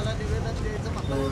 शासनाला निवेदन द्यायचं म्हणलं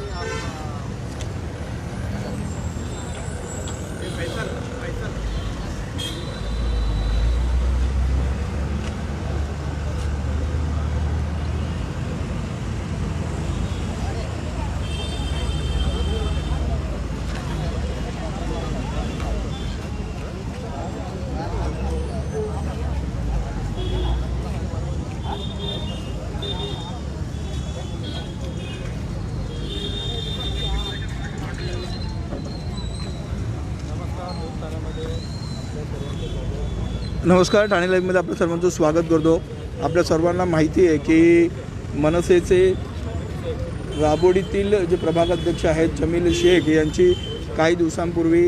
नमस्कार ठाणे लाईव्हमध्ये आपलं सर्वांचं स्वागत करतो. आपल्या सर्वांना माहिती आहे की मनसेचे राबोडीतील जे प्रभागाध्यक्ष आहेत जमील शेख यांची काही दिवसांपूर्वी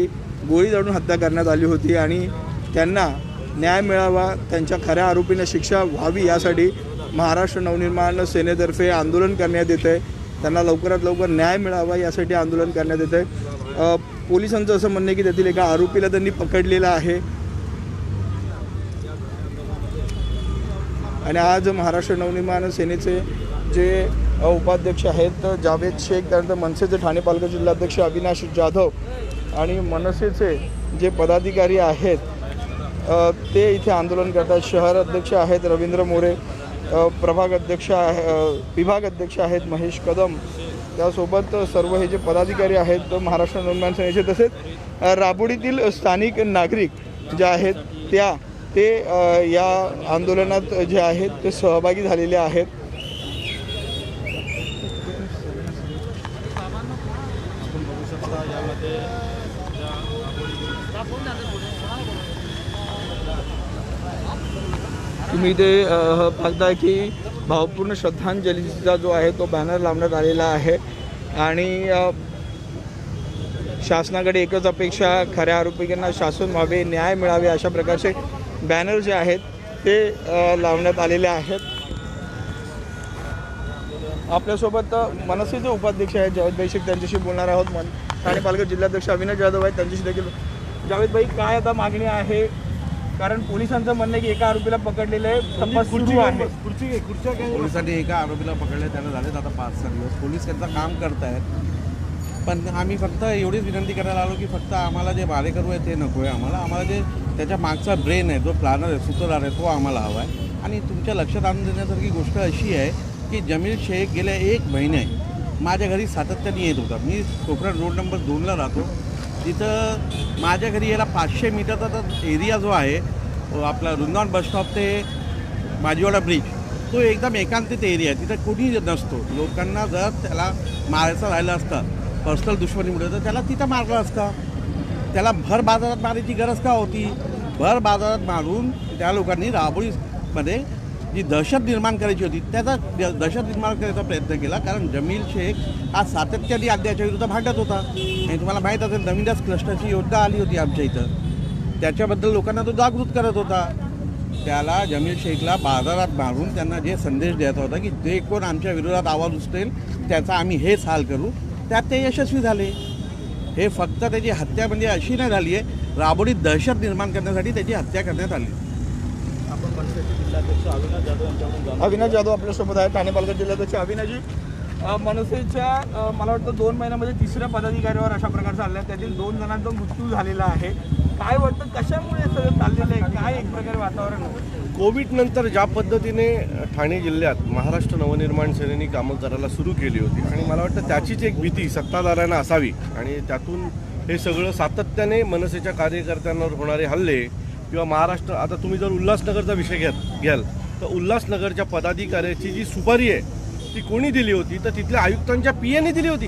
गोळी जाळून हत्या करण्यात आली होती आणि त्यांना न्याय मिळावा त्यांच्या खऱ्या आरोपींना शिक्षा व्हावी यासाठी महाराष्ट्र नवनिर्माण सेनेतर्फे आंदोलन करण्यात येतं आहे त्यांना लवकरात लवकर न्याय मिळावा यासाठी आंदोलन करण्यात येतं आहे पोलिसांचं असं म्हणणं आहे की त्यातील एका आरोपीला त्यांनी पकडलेलं आहे. आणि आज महाराष्ट्र नवनिर्माण सेनेचे जे उपाध्यक्ष आहेत जावेद शेख त्यानंतर मनसेचे ठाणे पालघर जिल्हाध्यक्ष अविनाश जाधव आणि मनसेचे जे पदाधिकारी आहेत ते इथे आंदोलन करतात. शहर अध्यक्ष आहेत रवींद्र मोरे प्रभाग अध्यक्ष आहे विभाग अध्यक्ष आहेत महेश कदम त्यासोबत सर्व हे जे पदाधिकारी आहेत महाराष्ट्र नवनिर्माण सेनेचे तसेच राबोडीतील स्थानिक नागरिक जे आहेत त्या ते या आंदोलनात जे आहेत ते सहभागी झालेले आहेत. तुम्ही ते पाहता की भावपूर्ण श्रद्धांजलीचा जो आहे तो बॅनर लावण्यात आलेला आहे. आणि शासनाकडे एकच अपेक्षा खऱ्या आरोपींना शासन व्हावे न्याय मिळावे अशा प्रकारचे बॅनर जे आहेत ते लावण्यात आलेले आहेत. आपल्यासोबत मनसेचे उपाध्यक्ष आहेत जावेद भाई शेख त्यांच्याशी बोलणार आहोत. मन ठाणे पालघर जिल्हाध्यक्ष अविनाश जाधव आहेत त्यांच्याशी देखील जावेद भाई काय आता मागणी आहे? कारण पोलिसांचं म्हणणं आहे की एका आरोपीला पकडलेलं आहे तपास सुरू आहे. पोलिसांनी एका आरोपीला पकडले त्याला झालेत आता पाच सहा दिवस. पोलीस त्यांचं काम करत आहेत पण आम्ही फक्त एवढीच विनंती करायला आलो की फक्त आम्हाला जे मारेकरू आहे ते नको आहे आम्हाला. आम्हाला जे त्याच्या मागचा ब्रेन आहे जो प्लॅनर आहे सूत्रधार आहे तो आम्हाला हवा आहे. आणि तुमच्या लक्षात आणून देण्यासारखी गोष्ट अशी आहे की जमील शेख गेल्या एक महिने माझ्या घरी सातत्याने येत होता. मी कोकण रोड नंबर दोनला राहतो. तिथं माझ्या घरी याला पाचशे मीटरचा तर एरिया जो आहे आपला वृंदावन बसस्टॉप ते माजीवाडा ब्रिज तो एकदम एकांतित एरिया आहे. तिथं कोणी नसतो. लोकांना जर त्याला मारायचं राहिलं असतं पर्सनल दुश्मनीमुळे तर त्याला तिथं मारलं असतं. त्याला भर बाजारात मारायची गरज का होती? भर बाजारात मारून त्या लोकांनी राबोळीमध्ये जी दहशत निर्माण करायची होती त्याचा द- दहशत निर्माण करायचा प्रयत्न केला कारण जमील शेख हा सातत्याने अध्याच्या विरुद्ध भांडत होता. आणि तुम्हाला माहीत असेल नवीनच क्लस्टरची योजना आली होती आमच्या इथं. त्याच्याबद्दल लोकांना तो जागृत करत होता. त्याला जमील शेखला बाजारात मारून त्यांना जे संदेश द्यायचा होता की जे कोण आमच्या विरोधात आवाज उचलेल त्याचा आम्ही हेच हाल करू. त्यात ते यशस्वी झाले. हे फक्त त्याची हत्या म्हणजे अशी नाही झाली आहे राबोडीत दहशत निर्माण करण्यासाठी त्याची हत्या करण्यात आली. आपण मनसेचे जिल्हाध्यक्ष अविनाश जाधव यांच्याकडून जाणून अविनाश जाधव आपल्यासोबत आहे ठाणे पालघर जिल्ह्याध्यक्ष अविनाशजी. मनसेच्या मला वाटतं दोन महिन्यामध्ये तिसऱ्या पदाधिकाऱ्यावर अशा प्रकारचा हल्ला आहे. त्यातील दोन जणांचा मृत्यू झालेला आहे. काय वाटतं कशामुळे हे सगळं चाललेलं आहे? काय एक प्रकारे वातावरण आहे? कोविड नंतर ज्या पद्धतीने ठाणे जिल्ह्यात महाराष्ट्र नवनिर्माण सेनेने कामं करायला सुरू केली होती आणि मला वाटतं त्याचीच एक भीती सत्ताधाऱ्यांना असावी आणि त्यातून हे सगळं सातत्याने मनसेच्या कार्यकर्त्यांवर होणारे हल्ले किंवा महाराष्ट्र आता तुम्ही जर उल्हासनगरचा विषय घ्याल घ्याल तर उल्हासनगरच्या पदाधिकाऱ्याची जी सुपारी आहे ती कोणी दिली होती? तर तिथल्या आयुक्तांच्या पी एने दिली होती.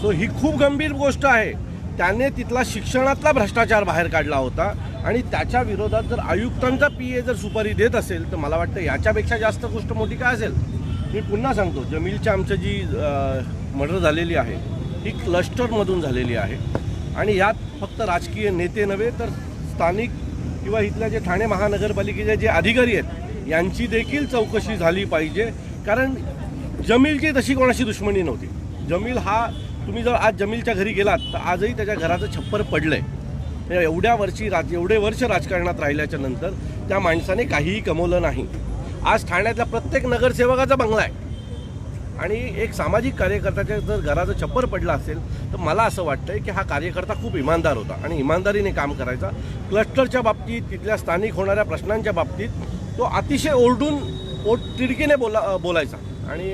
सो ही खूप गंभीर गोष्ट आहे. त्याने तिथला शिक्षणातला भ्रष्टाचार बाहेर काढला होता आणि त्याच्या विरोधात जर आयुक्तांचा पी ए जर सुपारी देत असेल तर मला वाटतं याच्यापेक्षा जास्त गोष्ट मोठी काय असेल? मी पुन्हा सांगतो जमीलच्या आमचं जी मर्डर झालेली आहे ही क्लस्टरमधून झालेली आहे. आणि यात फक्त राजकीय नेते नव्हे तर स्थानिक किंवा इथल्या जे ठाणे महानगरपालिकेचे जे अधिकारी आहेत यांची देखील चौकशी झाली पाहिजे. कारण जमीलची तशी कोणाशी दुश्मनी नव्हती. जमील हा तुम्ही जर आज जमीलच्या घरी गेलात तर आजही त्याच्या घराचं छप्पर पडलं आहे एवढ्या वर्षी राज एवढे वर्ष राजकारणात राहिल्याच्या नंतर त्या माणसाने काहीही कमवलं नाही. आज ठाण्यातल्या प्रत्येक नगरसेवकाचा बंगला आहे. आणि एक सामाजिक कार्यकर्त्याच्या जर घराचं छप्पर पडलं असेल तर मला असं वाटतंय की हा कार्यकर्ता खूप इमानदार होता आणि इमानदारीने काम करायचा. क्लस्टरच्या बाबतीत तिथल्या स्थानिक होणाऱ्या प्रश्नांच्या बाबतीत तो अतिशय ओरडून पोट तिडकीने बोला बोलायचा. आणि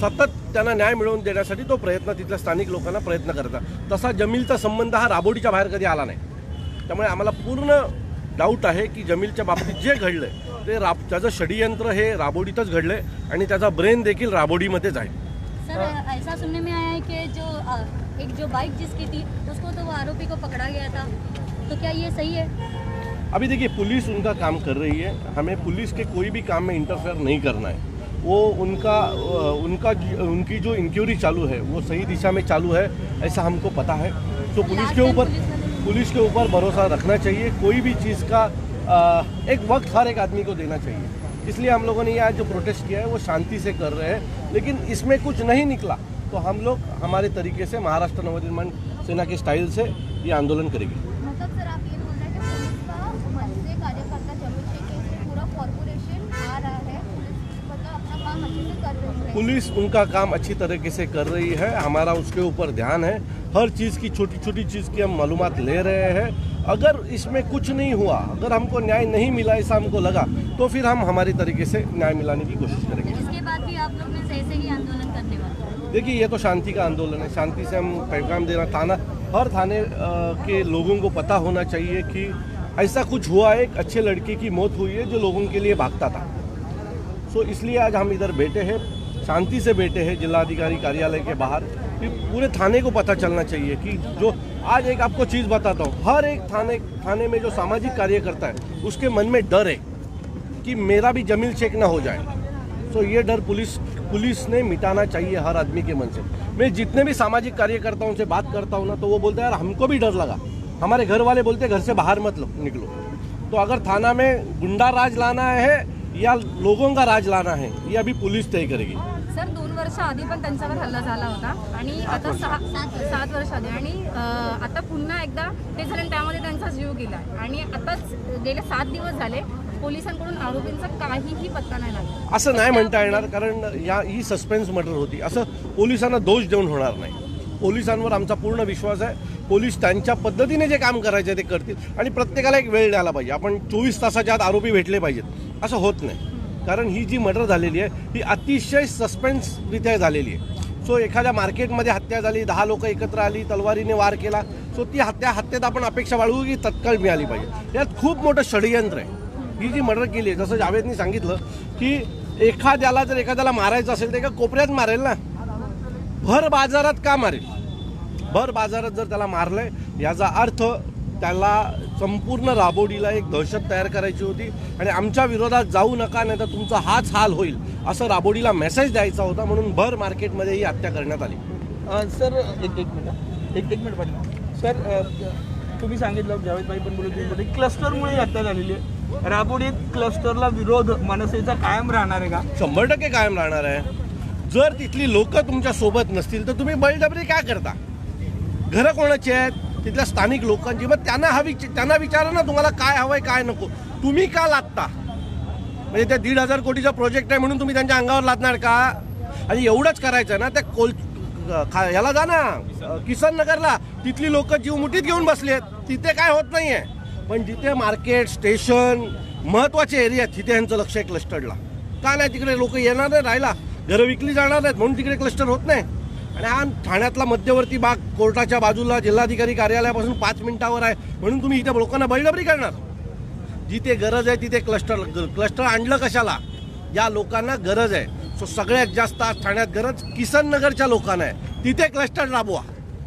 सतत त्यांना न्याय मिळवून देण्यासाठी तो प्रयत्न तिथल्या स्थानिक लोकांना प्रयत्न करायचा. तसा जमीलचा संबंध हा राबोडीच्या बाहेर कधी आला नाही. त्यामुळे आम्हाला पूर्ण डाऊट आहे की जमीलच्या बाबतीत जे घडलं ते राब त्याचं षडयंत्र हे राबोडीतच घडलं आणि त्याचा ब्रेन देखील राबोडीमध्येच आहे. सर ऐसा सुनने में आया है कि जो एक जो बाइक जिसकी थी उसको तो वो आरोपी को पकड़ा गया था। तो क्या ये सही है? अभी देखिए पुलिस उनका काम कर रही है। हमें पुलिस के कोई भी काम में इंटरफेयर नहीं करना है। वो उनका उनका उनकी जो इंक्वायरी चालू है वो सही दिशा में चालू है ऐसा हमको पता है। तो पुलिस के ऊपर पुलिस के ऊपर भरोसा रखना चाहिए। कोई भी चीज़ का एक वक्त हर एक आदमी को देना चाहिए। इसलिए हम लोगों ने ये आज जो प्रोटेस्ट किया है वो शांति से कर रहे हैं। लेकिन इसमें कुछ नहीं निकला तो हम लोग हमारे तरीके से महाराष्ट्र नवनिर्माण सेना के स्टाइल से ये आंदोलन करेंगे। मतलब सर आप ये बोल रहे हैं कि पुलिस कार्यकर्ता जमील के पूरा कॉरपोरेशन आ रहा पुलिस मतलब रही है। पुलिस उनका काम अच्छी तरीके से कर रही है हमारा उसके ऊपर ध्यान है। हर चीज़ की छोटी छोटी चीज़ की हम मालूम ले रहे हैं। अगर इसमें कुछ नहीं हुआ अगर हमको न्याय नहीं मिला ऐसा हमको लगा तो फिर हम हमारी तरीके से न्याय मिलाने की कोशिश करेंगे। इसके बाद भी आप लोग सही से ही आंदोलन करने वाले देखिए ये तो शांति का आंदोलन है। शांति से हम पैगाम देना थाना हर थाने के लोगों को पता होना चाहिए कि ऐसा कुछ हुआ है एक अच्छे लड़के की मौत हुई है जो लोगों के लिए भागता था। सो इसलिए आज हम इधर बैठे हैं शांति से बैठे हैं जिलाधिकारी कार्यालय के बाहर। कि पूरे थाने को पता चलना चाहिए कि जो आज एक आपको चीज़ बताता हूँ। हर एक थाने थाने में जो सामाजिक कार्यकर्ता है उसके मन में डर है। कि मेरा भी जमील चेक ना हो जाए। तो ये डर पुलिस पुलिस ने मिटाना चाहिए हर आदमी के मन से। मैं जितने भी सामाजिक कार्यकर्ताओं से बात करता हूँ ना तो वो बोलते हैं यार हमको भी डर लगा। हमारे घर वाले बोलते हैं घर से बाहर मत लो- निकलो। तो अगर थाना में गुंडा राज लाना है या लोगों का राज लाना है ये अभी पुलिस तय करेगी। सर दोन वर्ष आधी पण त्यांच्यावर हल्ला झाला होता आणि आता सहा सात वर्ष आधी. आणि आता पुन्हा एकदा ते झालं त्यामध्ये त्यांचा जीव गेला आणि आताच गेले सात दिवस झाले. पोलिसांकडून आरोपींचा काहीही पत्ता नाही लागला. असं नाही म्हणता येणार कारण या ही सस्पेन्स मर्डर होती. असं पोलिसांना दोष देऊन होणार नाही. पोलिसांवर आमचा पूर्ण विश्वास आहे. पोलीस त्यांच्या पद्धतीने जे काम करायचे ते करतील आणि प्रत्येकाला एक वेळ द्यायला पाहिजे. आपण चोवीस तासाच्या आत आरोपी भेटले पाहिजेत. असं होत नाही. कारण ही जी मर्डर झालेली आहे ही अतिशय सस्पेन्सरित्या झालेली आहे. सो एखाद्या मार्केटमध्ये हत्या झाली दहा लोक एकत्र आली तलवारीने वार केला सो ती हत्या हत्येत आपण अपेक्षा बाळगू की तत्काळ मिळाली पाहिजे. यात खूप मोठं षडयंत्र आहे. ही जी मर्डर केली आहे जसं जावेदनी सांगितलं की एखाद्याला जर एखाद्याला मारायचं असेल तर एका कोपऱ्यात मारेल ना? भर बाजारात का मारेल? भर बाजारात जर त्याला मारलंय याचा अर्थ त्याला संपूर्ण राबोडीला एक दहशत तयार करायची होती आणि आमच्या विरोधात जाऊ नका नाही तर तुमचा हाच हाल होईल असं राबोडीला मेसेज द्यायचा होता म्हणून भर मार्केटमध्ये ही हत्या करण्यात आली. सर एक एक मिनिट एक एक मिनिट पाहिजे सर तुम्ही सांगितलं जावेदबाई पण बोलत क्लस्टरमुळे हत्या झालेली आहे. राबोडीत क्लस्टरला विरोध मनसेचा कायम राहणार आहे का? शंभर टक्के कायम राहणार आहे. जर तिथली लोक तुमच्यासोबत नसतील तर तुम्ही बळजबरी काय करता? घरं कोणाची आहेत? तिथल्या स्थानिक लोकांची. मग त्यांना हवी त्यांना विचारा ना तुम्हाला काय हवंय काय नको. तुम्ही का लादता? म्हणजे त्या दीड हजार कोटीचा प्रोजेक्ट आहे म्हणून तुम्ही त्यांच्या अंगावर लादणार का? आणि एवढंच करायचं ना त्या कोल खा- याला जा ना किसन नगरला. तिथली लोक जीव मुठीत घेऊन बसली आहेत तिथे काय होत नाही आहे पण जिथे मार्केट स्टेशन महत्त्वाचे एरिया तिथे यांचं लक्ष आहे क्लस्टरला का नाही तिकडे लोक येणार नाही राहायला? घरं विकली जाणार नाहीत म्हणून तिकडे क्लस्टर होत नाही. आणि हा ठाण्यातला मध्यवर्ती भाग कोर्टाच्या बाजूला जिल्हाधिकारी कार्यालयापासून पाच मिनिटावर आहे म्हणून तुम्ही इथे लोकांना बळजबरी करणार. जिथे गरज आहे तिथे क्लस्टर क्लस्टर आणलं कशाला? या लोकांना गरज आहे. सो सगळ्यात जास्त आज ठाण्यात गरज किसन नगरच्या लोकांना आहे. तिथे क्लस्टर राबवा.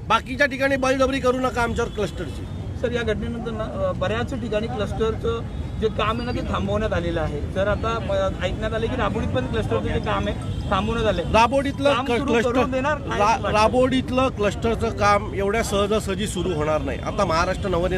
बाकीच्या ठिकाणी बळजबरी करू नका आमच्यावर क्लस्टरची. सर या घटनेनंतर ना बऱ्याच ठिकाणी क्लस्टरचं जे काम आहे ना ते थांबवण्यात आलेलं आहे. तर आता ऐकण्यात आले की राबोडीत पण क्लस्टरचं जे काम आहे थांबवण्यात आले राबोडीतलं काम क- सुरू क्लस्टर करून देणार रा-? राबोडीतलं क्लस्टरचं काम एवढ्या सहजासहजी सुरू होणार नाही. आता महाराष्ट्र नवनिर्माण